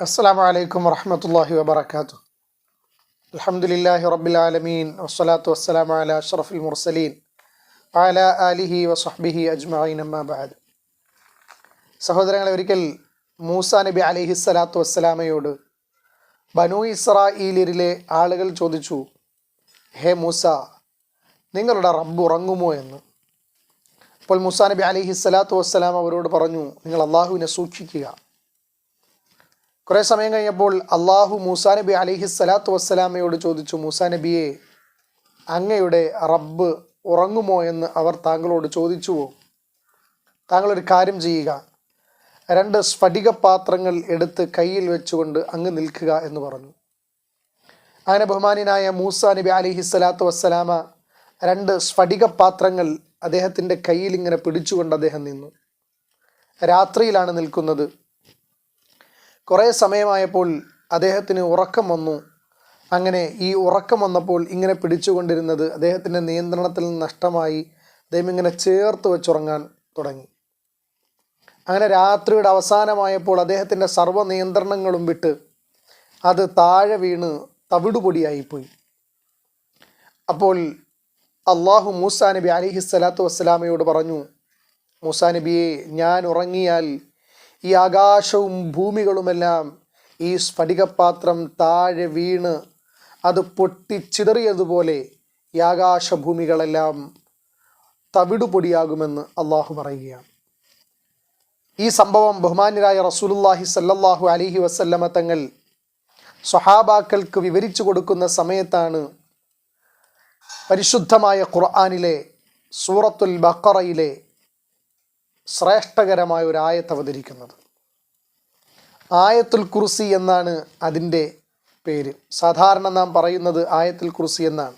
السلام عليكم ورحمة الله وبركاته الحمد لله رب العالمين والصلاة والسلام على أشرف المرسلين وعلى آله وصحبه أجمعين أما بعد സഹോദരങ്ങളെ ഒരിക്കൽ മൂസ നബി അലൈഹി സ്വലാത്തു വസ്സലാമയോട് ബനു ഇസ്രായേലിലെ ആളുകൾ ചോദിച്ചു ഹേ മൂസ നിങ്ങളുടെ റബ്ബ് ഉറങ്ങുമോ എന്ന് അപ്പോൾ മൂസ നബി അലൈഹി സ്വലാത്തു വസ്സലാം അവരോട് പറഞ്ഞു നിങ്ങൾ അള്ളാഹുവിനെ സൂക്ഷിക്കുക കുറേ സമയം കഴിഞ്ഞപ്പോൾ അള്ളാഹു മൂസാ നബി അലിഹി സ്വലാത്തു വസ്സലാമയോട് ചോദിച്ചു മൂസാ നബിയെ അങ്ങയുടെ റബ്ബ് ഉറങ്ങുമോ എന്ന് അവർ താങ്കളോട് ചോദിച്ചുവോ? താങ്കളൊരു കാര്യം ചെയ്യുക. രണ്ട് സ്ഫടിക പാത്രങ്ങൾ എടുത്ത് കയ്യിൽ വെച്ചുകൊണ്ട് അങ്ങ് നിൽക്കുക എന്ന് പറഞ്ഞു. അങ്ങനെ ബഹുമാനിയനായ മൂസ നബി അലിഹി സ്വലാത്തു വസ്സലാമ രണ്ട് സ്ഫടിക പാത്രങ്ങൾ അദ്ദേഹത്തിന്റെ കയ്യിൽ ഇങ്ങനെ പിടിച്ചുകൊണ്ട് അദ്ദേഹം നിന്നു. രാത്രിയിലാണ് നിൽക്കുന്നത്. കുറേ സമയമായപ്പോൾ അദ്ദേഹത്തിന് ഉറക്കം വന്നു. അങ്ങനെ ഈ ഉറക്കം വന്നപ്പോൾ ഇങ്ങനെ പിടിച്ചുകൊണ്ടിരുന്നത് അദ്ദേഹത്തിന്റെ നിയന്ത്രണത്തിൽ നിന്ന് നഷ്ടമായി. അദ്ദേഹം ഇങ്ങനെ ചേർത്ത് വെച്ചുറങ്ങാൻ തുടങ്ങി. അങ്ങനെ രാത്രിയുടെ അവസാനമായപ്പോൾ അദ്ദേഹത്തിന്റെ സർവ നിയന്ത്രണങ്ങളും വിട്ട് അത് താഴെ വീണ് തവിടുപൊടിയായിപ്പോയി. അപ്പോൾ അള്ളാഹു മൂസാ നബി അലിഹി സ്വലാത്തു വസ്സലാമയോട് പറഞ്ഞു മൂസാ നബിയെ ഞാൻ ഉറങ്ങിയാൽ ഈ ആകാശവും ഭൂമികളുമെല്ലാം ഈ സ്ഫടികപാത്രം താഴെ വീണ് അത് പൊട്ടിച്ചിതറിയതുപോലെ ഈ ആകാശഭൂമികളെല്ലാം തവിടുപൊടിയാകുമെന്ന് അള്ളാഹു പറയുകയാണ്. ഈ സംഭവം ബഹുമാന്യരായ റസൂലുല്ലാഹി സല്ലല്ലാഹു അലിഹി വസല്ലമ തങ്ങൾ സ്വഹാബാക്കൾക്ക് വിവരിച്ചു കൊടുക്കുന്ന സമയത്താണ് പരിശുദ്ധമായ ഖുർആാനിലെ സൂറത്തുൽ ബക്കറയിലെ ശ്രേഷ്ഠകരമായ ഒരു ആയത്ത് അവതരിക്കുന്നത് ആയത്തുൽ കുർസി എന്നാണ് അതിന്റെ പേര്. സാധാരണ നാം പറയുന്നത് ആയത്തുൽ കുർസി എന്നാണ്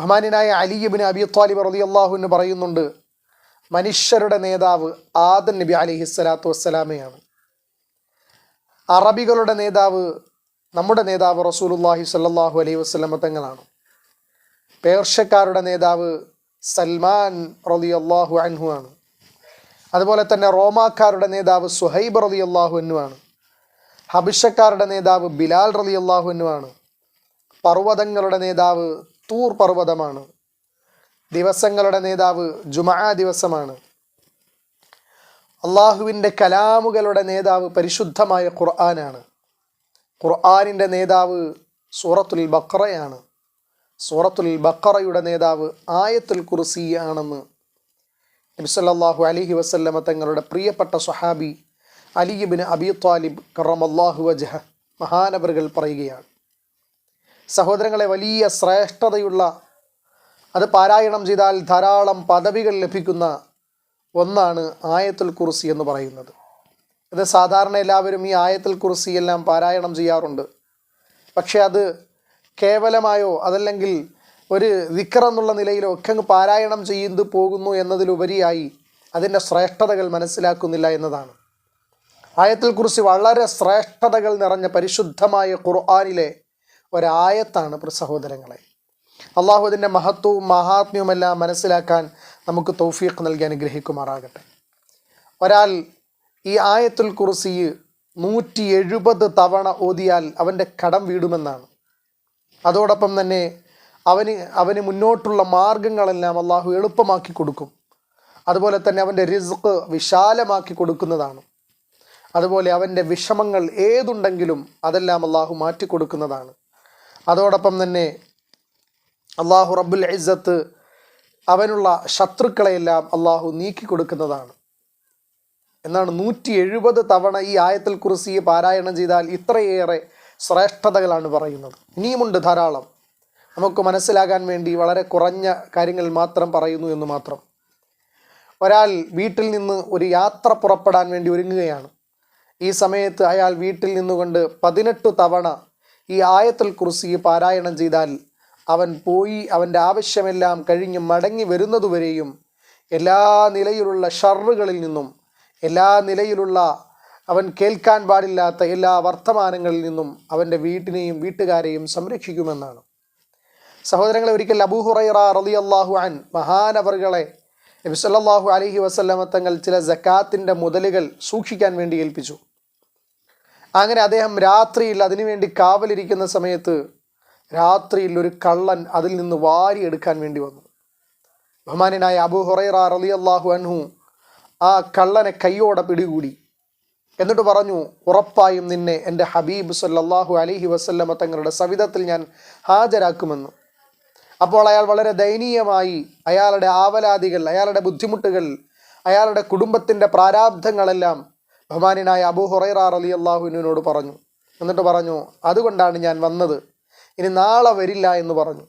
ബഹമാനായ അലിയബിന് അബി ത്വാലിബ് റതി അള്ളാഹുവിന് പറയുന്നുണ്ട് മനുഷ്യരുടെ നേതാവ് ആദൻ നബി അലിഹി സ്വലാത്തു വസ്സലാമയാണ്. അറബികളുടെ നേതാവ് നമ്മുടെ നേതാവ് റസൂലുല്ലാഹി സല്ലാഹു അലൈഹി വസ്ലമ തങ്ങളാണ്. പേർഷ്യക്കാരുടെ നേതാവ് സൽമാൻ റലി അള്ളാഹു അൻഹു ആണ്. അതുപോലെ തന്നെ റോമാക്കാരുടെ നേതാവ് സുഹൈബ് റലി അള്ളാഹുവിനുമാണ് ഹബിഷക്കാരുടെ നേതാവ് ബിലാൽ റലി അള്ളാഹുവിനുമാണ് പർവതങ്ങളുടെ നേതാവ് തൂർ പർവതമാണ്. ദിവസങ്ങളുടെ നേതാവ് ജുമാ ദിവസമാണ്. അള്ളാഹുവിന്റെ കലാമുകളുടെ നേതാവ് പരിശുദ്ധമായ ഖുർആനാണ്. ഖുർആാനിന്റെ നേതാവ് സൂറത്തുൽ ബക്കറയാണ് സൂറത്തുൽ ബക്കറയുടെ നേതാവ് ആയത്തുൽ കുർസി ആണെന്ന് നബിസല്ലാഹു അലിഹി വസ്ല്ലമ തങ്ങളുടെ പ്രിയപ്പെട്ട സ്വഹാബി അലിബിന് അബി ത്വാലിബ് കറമല്ലാഹു വജഹ മഹാനവറുകൾ പറയുകയാണ്. സഹോദരങ്ങളെ വലിയ ശ്രേഷ്ഠതയുള്ള അത് പാരായണം ചെയ്താൽ ധാരാളം പദവികൾ ലഭിക്കുന്ന ഒന്നാണ് ആയത്തുൽ കുർസി എന്ന് പറയുന്നത്. ഇത് സാധാരണ എല്ലാവരും ഈ ആയത്തുൽ കുർസി എല്ലാം പാരായണം ചെയ്യാറുണ്ട്. പക്ഷേ അത് കേവലമായോ അതല്ലെങ്കിൽ ഒരു വിക്ര എന്നുള്ള നിലയിലോ ഒക്കെ അങ്ങ് പാരായണം ചെയ്തു പോകുന്നു എന്നതിലുപരിയായി അതിന്റെ ശ്രേഷ്ഠതകൾ മനസ്സിലാക്കുന്നില്ല എന്നതാണ്. ആയത്തിൽ കുറിച്ച് വളരെ ശ്രേഷ്ഠതകൾ നിറഞ്ഞ പരിശുദ്ധമായ ഖുർആാനിലെ ഒരായത്താണ് സഹോദരങ്ങളെ. അള്ളാഹു അതിന്റെ മഹത്വവും മഹാത്മ്യവുമെല്ലാം മനസ്സിലാക്കാൻ നമുക്ക് തൗഫീഖ് നൽകി അനുഗ്രഹിക്കുമാറാകട്ടെ. ഒരാൾ ഈ ആയത്തുൽ കുറിസി നൂറ്റി എഴുപത് തവണ ഓതിയാൽ അവന്റെ കടം വീടുമെന്നാണ്. അതോടൊപ്പം തന്നെ അവന് അവന് മുന്നോട്ടുള്ള മാർഗങ്ങളെല്ലാം അള്ളാഹു എളുപ്പമാക്കി കൊടുക്കും. അതുപോലെ തന്നെ അവന്റെ റിസ്ക് വിശാലമാക്കി കൊടുക്കുന്നതാണ്. അതുപോലെ അവന്റെ വിഷമങ്ങൾ ഏതുണ്ടെങ്കിലും അതെല്ലാം അള്ളാഹു മാറ്റി കൊടുക്കുന്നതാണ്. അതോടൊപ്പം തന്നെ അള്ളാഹു റബ്ബുൽ ഇസ്സത്ത് അവനുള്ള ശത്രുക്കളെയെല്ലാം അള്ളാഹു നീക്കി കൊടുക്കുന്നതാണ്. എന്നാണ് നൂറ്റി എഴുപത് തവണ ഈ ആയത്തിൽ കുറിസിയെ പാരായണം ചെയ്താൽ ഇത്രയേറെ ശ്രേഷ്ഠതകളാണ് പറയുന്നത്. ഇനിയുമുണ്ട് ധാരാളം. നമുക്ക് മനസ്സിലാകാൻ വേണ്ടി വളരെ കുറഞ്ഞ കാര്യങ്ങൾ മാത്രം പറയുന്നു എന്ന് മാത്രം. ഒരാൾ വീട്ടിൽ നിന്ന് ഒരു യാത്ര പുറപ്പെടാൻ വേണ്ടി ഒരുങ്ങുകയാണ്. ഈ സമയത്ത് അയാൾ വീട്ടിൽ നിന്നുകൊണ്ട് പതിനെട്ട് തവണ ഈ ആയത്തിൽ കുറിസി പാരായണം ചെയ്താൽ അവൻ പോയി അവന്റെ ആവശ്യമെല്ലാം കഴിഞ്ഞ് മടങ്ങി വരുന്നതുവരെയും എല്ലാ നിലയിലുള്ള ഷർറുകളിൽ നിന്നും എല്ലാ നിലയിലുള്ള അവൻ കേൾക്കാൻ പാടില്ലാത്ത എല്ലാ വർത്തമാനങ്ങളിൽ നിന്നും അവന്റെ വീട്ടിനെയും വീട്ടുകാരെയും സംരക്ഷിക്കുമെന്നാണ്. സഹോദരങ്ങളെ ഒരിക്കൽ അബൂഹുറൈറ റലി അള്ളാഹു അൻ മഹാനവറുകളെ നബി സല്ലല്ലാഹു അലൈഹി വസല്ലമ തങ്ങൾ ചില ജക്കാത്തിന്റെ മുതലുകൾ സൂക്ഷിക്കാൻ വേണ്ടി ഏൽപ്പിച്ചു. അങ്ങനെ അദ്ദേഹം രാത്രിയിൽ അതിനുവേണ്ടി കാവലിരിക്കുന്ന സമയത്ത് രാത്രിയിൽ ഒരു കള്ളൻ അതിൽ നിന്ന് വാരി എടുക്കാൻ വേണ്ടി വന്നു. ബഹുമാനായ അബു ഹുറൈറ റലി അള്ളാഹു അൻഹു ആ കള്ളനെ കയ്യോടെ പിടികൂടി. എന്നിട്ട് പറഞ്ഞു ഉറപ്പായും നിന്നെ എന്റെ ഹബീബ് സല്ലാഹു അലഹി വസല്ലമ തങ്ങളുടെ സവിധത്തിൽ ഞാൻ ഹാജരാക്കുമെന്ന്. അപ്പോൾ അയാൾ വളരെ ദയനീയമായി അയാളുടെ ആവലാതികൾ അയാളുടെ ബുദ്ധിമുട്ടുകൾ അയാളുടെ കുടുംബത്തിന്റെ പ്രാരാബ്ധങ്ങളെല്ലാം ബഹുമാനായ അബു ഹുറൈറ അലി അള്ളാഹുവിനോട് പറഞ്ഞു. എന്നിട്ട് പറഞ്ഞു അതുകൊണ്ടാണ് ഞാൻ വന്നത്. ഇനി നാളെ വരില്ല എന്ന് പറഞ്ഞു.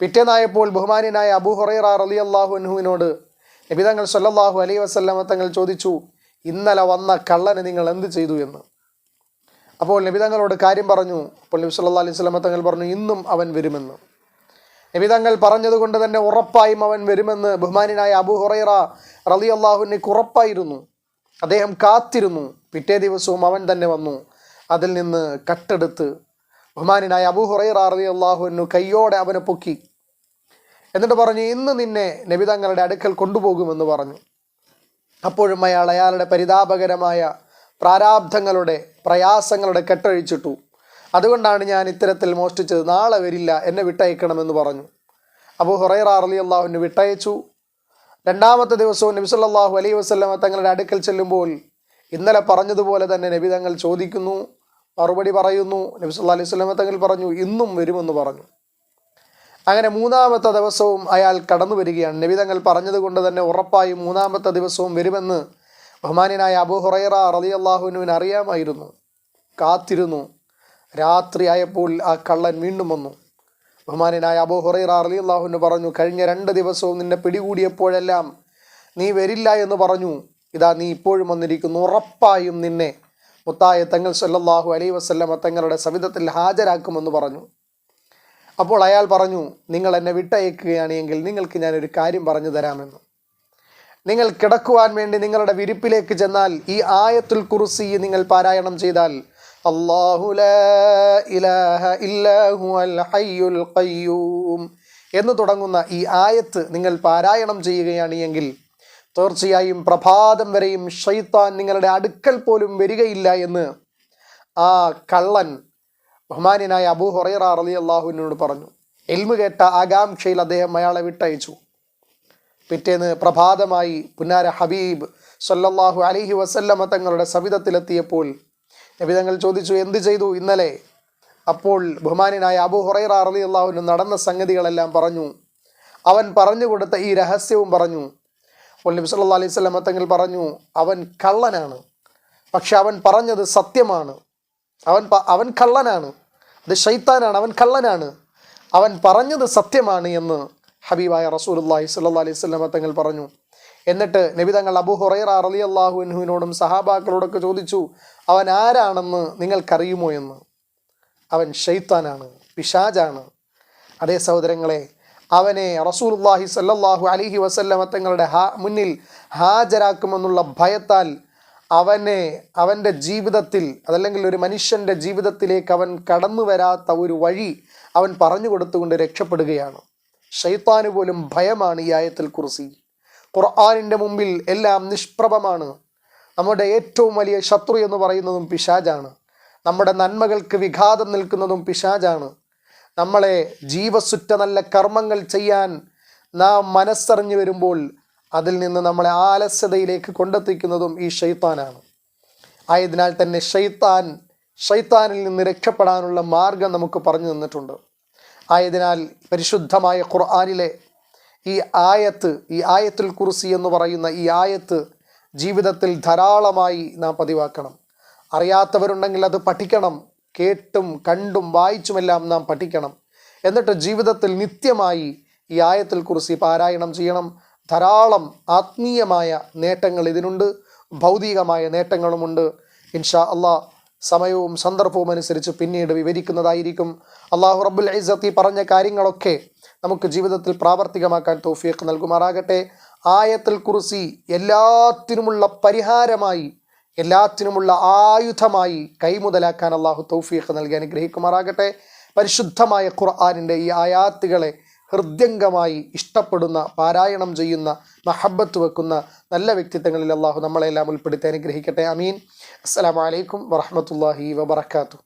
പിറ്റേന്നായപ്പോൾ ബഹുമാനായ അബു ഹുറൈറ അലി അള്ളാഹുനുവിനോട് നബിതങ്ങൾ സല്ലല്ലാഹു അലൈ വസല്ലമ തങ്ങൾ ചോദിച്ചു ഇന്നലെ വന്ന കള്ളന് നിങ്ങൾ എന്ത് ചെയ്തു എന്ന്? അപ്പോൾ നബിതങ്ങളോട് കാര്യം പറഞ്ഞു. അപ്പോൾ നബി സല്ലാ അലൈഹി വസല്ലമ തങ്ങൾ പറഞ്ഞു ഇന്നും അവൻ വരുമെന്ന്. നബിതങ്ങൾ പറഞ്ഞതുകൊണ്ട് തന്നെ ഉറപ്പായും അവൻ വരുമെന്ന് ബഹുമാനായ അബു ഹുറൈറ റലി അള്ളാഹുവിനേക്ക് ഉറപ്പായിരുന്നു. അദ്ദേഹം കാത്തിരുന്നു. പിറ്റേ ദിവസവും അവൻ തന്നെ വന്നു. അതിൽ നിന്ന് കട്ടെടുത്ത് ബഹുമാനായ അബു ഹുറൈറ റലി അള്ളാഹുവിനു കയ്യോടെ അവനെ പൊക്കി. എന്നിട്ട് പറഞ്ഞു ഇന്ന് നിന്നെ നബിതങ്ങളുടെ അടുക്കൽ കൊണ്ടുപോകുമെന്ന് പറഞ്ഞു. അപ്പോഴും അയാൾ അയാളുടെ പരിതാപകരമായ പ്രാരാബ്ധങ്ങളുടെ പ്രയാസങ്ങളുടെ കെട്ടഴിച്ചിട്ടു. അതുകൊണ്ടാണ് ഞാൻ ഇത്തരത്തിൽ മോഷ്ടിച്ചത്. നാളെ വരില്ല എന്നെ വിട്ടയക്കണമെന്ന് പറഞ്ഞു. അബു ഹുറൈറ അലി അള്ളാഹുവിന് വിട്ടയച്ചു. രണ്ടാമത്തെ ദിവസവും നബി സല്ലല്ലാഹു അലൈഹി വസ്ലമ തങ്ങളുടെ അടുക്കൽ ചെല്ലുമ്പോൾ ഇന്നലെ പറഞ്ഞതുപോലെ തന്നെ നബി തങ്ങൾ ചോദിക്കുന്നു മറുപടി പറയുന്നു. നബി സല്ലല്ലാഹു അലൈഹി വസല്ലമ തങ്ങൾ പറഞ്ഞു ഇന്നും വരുമെന്ന് പറഞ്ഞു. അങ്ങനെ മൂന്നാമത്തെ ദിവസവും അയാൾ കടന്നു വരികയാണ്. നബി തങ്ങൾ പറഞ്ഞതുകൊണ്ട് തന്നെ ഉറപ്പായും മൂന്നാമത്തെ ദിവസവും വരുമെന്ന് ബഹുമാനായ അബു ഹുറൈറ റലി അള്ളാഹുവിനുവിന് അറിയാമായിരുന്നു. കാത്തിരുന്നു. രാത്രിയായപ്പോൾ ആ കള്ളൻ വീണ്ടും വന്നു. ബഹുമാനായ അബു ഹുറൈറ അലി അള്ളാഹുവിന് പറഞ്ഞു കഴിഞ്ഞ രണ്ട് ദിവസവും നിന്നെ പിടികൂടിയപ്പോഴെല്ലാം നീ വരില്ല എന്ന് പറഞ്ഞു. ഇതാ നീ ഇപ്പോഴും വന്നിരിക്കുന്നു. ഉറപ്പായും നിന്നെ മുത്തായ തങ്ങൾ സല്ലാഹു അലൈ വസ്ല്ലമ തങ്ങളുടെ സവിധത്തിൽ ഹാജരാക്കുമെന്ന് പറഞ്ഞു. അപ്പോൾ അയാൾ പറഞ്ഞു നിങ്ങൾ എന്നെ വിട്ടയക്കുകയാണ് എങ്കിൽ നിങ്ങൾക്ക് ഞാനൊരു കാര്യം പറഞ്ഞു തരാമെന്ന്. നിങ്ങൾ കിടക്കുവാൻ വേണ്ടി നിങ്ങളുടെ വിരിപ്പിലേക്ക് ചെന്നാൽ ഈ ആയത്തുൽ കുറിസി നിങ്ങൾ പാരായണം ചെയ്താൽ ലാ ഇലാഹ ഇല്ലാഹു അൽ ഹയ്യുൽ ഖയ്യൂം. എന്ന് തുടങ്ങുന്ന ഈ ആയത്ത് നിങ്ങൾ പാരായണം ചെയ്യുകയാണ് എങ്കിൽ തീർച്ചയായും പ്രഭാതം വരെയും ഷൈത്താൻ നിങ്ങളുടെ അടുക്കൽ പോലും വരികയില്ല എന്ന് ആ കള്ളൻ ബഹുമാനായ അബൂ ഹുറൈറ അറലി അള്ളാഹുവിനോട് പറഞ്ഞു. എൽമു കേട്ട ആകാംക്ഷയിൽ അദ്ദേഹം അയാളെ വിട്ടയച്ചു. പിറ്റേന്ന് പ്രഭാതമായി പുന്നാര ഹബീബ് സല്ലല്ലാഹു അലൈഹി വസല്ലമ തങ്ങളുടെ സവിധത്തിലെത്തിയപ്പോൾ നബിതങ്ങൾ ചോദിച്ചു എന്ത് ചെയ്തു ഇന്നലെ? അപ്പോൾ ബഹുമാനായ അബു ഹുറൈറ അറലി അള്ളാഹുവിന് നടന്ന സംഗതികളെല്ലാം പറഞ്ഞു. അവൻ പറഞ്ഞു കൊടുത്ത ഈ രഹസ്യവും പറഞ്ഞു. അപ്പോൾ നബി സല്ലല്ലാഹു അലൈഹി വസല്ലമ തങ്ങൾ പറഞ്ഞു അവൻ കള്ളനാണ്. പക്ഷെ അവൻ പറഞ്ഞത് സത്യമാണ്. അവൻ അവൻ കള്ളനാണ്. അത് ഷൈത്താനാണ് അവൻ കള്ളനാണ്. അവൻ പറഞ്ഞത് സത്യമാണ് എന്ന് ഹബീബായ റസൂലുള്ളാഹി സല്ലാ അലൈഹി വസല്ലമ തങ്ങൾ പറഞ്ഞു. എന്നിട്ട് നബി തങ്ങൾ അബൂ ഹുറൈറ റളിയല്ലാഹു അൻഹുവിനോടും സഹാബാക്കളോടൊക്കെ ചോദിച്ചു അവൻ ആരാണെന്ന് നിങ്ങൾക്കറിയുമോ എന്ന്? അവൻ ഷെയ്ത്താനാണ് പിശാജാണ് അതേ സഹോദരങ്ങളെ അവനെ റസൂലുള്ളാഹി സല്ലാഹു അലിഹി വസല്ലമ തങ്ങളുടെ ഹാ മുന്നിൽ ഹാജരാക്കുമെന്നുള്ള ഭയത്താൽ അവനെ അവന്റെ ജീവിതത്തിൽ അതല്ലെങ്കിൽ ഒരു മനുഷ്യന്റെ ജീവിതത്തിലേക്ക് അവൻ കടന്നു വരാത്ത ഒരു വഴി അവൻ പറഞ്ഞു കൊടുത്തുകൊണ്ട് രക്ഷപ്പെടുകയാണ്. ഷെയ്ത്താന് പോലും ഭയമാണ് ഈ ആയത്തിൽ കുറിസി ഖുർആാനിന്റെ മുമ്പിൽ എല്ലാം നിഷ്പ്രഭമാണ്. നമ്മുടെ ഏറ്റവും വലിയ ശത്രു എന്ന് പറയുന്നതും പിശാജാണ്. നമ്മുടെ നന്മകൾക്ക് വിഘാതം നിൽക്കുന്നതും പിശാജാണ്. നമ്മളെ ജീവസുറ്റ നല്ല കർമ്മങ്ങൾ ചെയ്യാൻ നാം മനസ്സറിഞ്ഞു വരുമ്പോൾ അതിൽ നിന്ന് നമ്മളെ ആലസ്യതയിലേക്ക് കൊണ്ടെത്തിക്കുന്നതും ഈ ഷെയ്ത്താനാണ് ആയതിനാൽ തന്നെ ഷെയ്ത്താൻ ഷെയ്ത്താനിൽ നിന്ന് രക്ഷപ്പെടാനുള്ള മാർഗം നമുക്ക് പറഞ്ഞു തന്നിട്ടുണ്ട്. ആയതിനാൽ പരിശുദ്ധമായ ഖുർആാനിലെ ഈ ആയത്ത് ഈ ആയത്തുൽ കുറിസി എന്ന് പറയുന്ന ഈ ആയത്ത് ജീവിതത്തിൽ ധാരാളമായി നാം പതിവാക്കണം. അറിയാത്തവരുണ്ടെങ്കിൽ അത് പഠിക്കണം. കേട്ടും കണ്ടും വായിച്ചുമെല്ലാം നാം പഠിക്കണം. എന്നിട്ട് ജീവിതത്തിൽ നിത്യമായി ഈ ആയത്തിൽ കുറിച്ച് പാരായണം ചെയ്യണം. ധാരാളം ആത്മീയമായ നേട്ടങ്ങൾ ഇതിനുണ്ട്. ഭൗതികമായ നേട്ടങ്ങളുമുണ്ട്. ഇൻഷാ അള്ളാ സമയവും സന്ദർഭവും അനുസരിച്ച് പിന്നീട് വിവരിക്കുന്നതായിരിക്കും. അള്ളാഹു റബ്ബുൽ ഐസത്ത് ഈ പറഞ്ഞ കാര്യങ്ങളൊക്കെ നമുക്ക് ജീവിതത്തിൽ പ്രാവർത്തികമാക്കാൻ തൗഫീഖ് നൽകുമാറാകട്ടെ. ആയത്തിൽ കുറിസി എല്ലാത്തിനുമുള്ള പരിഹാരമായി എല്ലാത്തിനുമുള്ള ആയുധമായി കൈമുതലാക്കാൻ അള്ളാഹു തൗഫീഖ് നൽകി അനുഗ്രഹിക്കുമാറാകട്ടെ. പരിശുദ്ധമായ ഖുർആാനിന്റെ ഈ ആയാത്തുകളെ ഹൃദ്യംഗമായി ഇഷ്ടപ്പെടുന്ന പാരായണം ചെയ്യുന്ന മഹബത്ത് വെക്കുന്ന നല്ല വ്യക്തിത്വങ്ങളിൽ അള്ളാഹു നമ്മളെല്ലാം ഉൾപ്പെടുത്തി അനുഗ്രഹിക്കട്ടെ. അമീൻ അസ്സലാമലൈക്കും വറഹമത്തല്ലാഹി വബർക്കാത്തു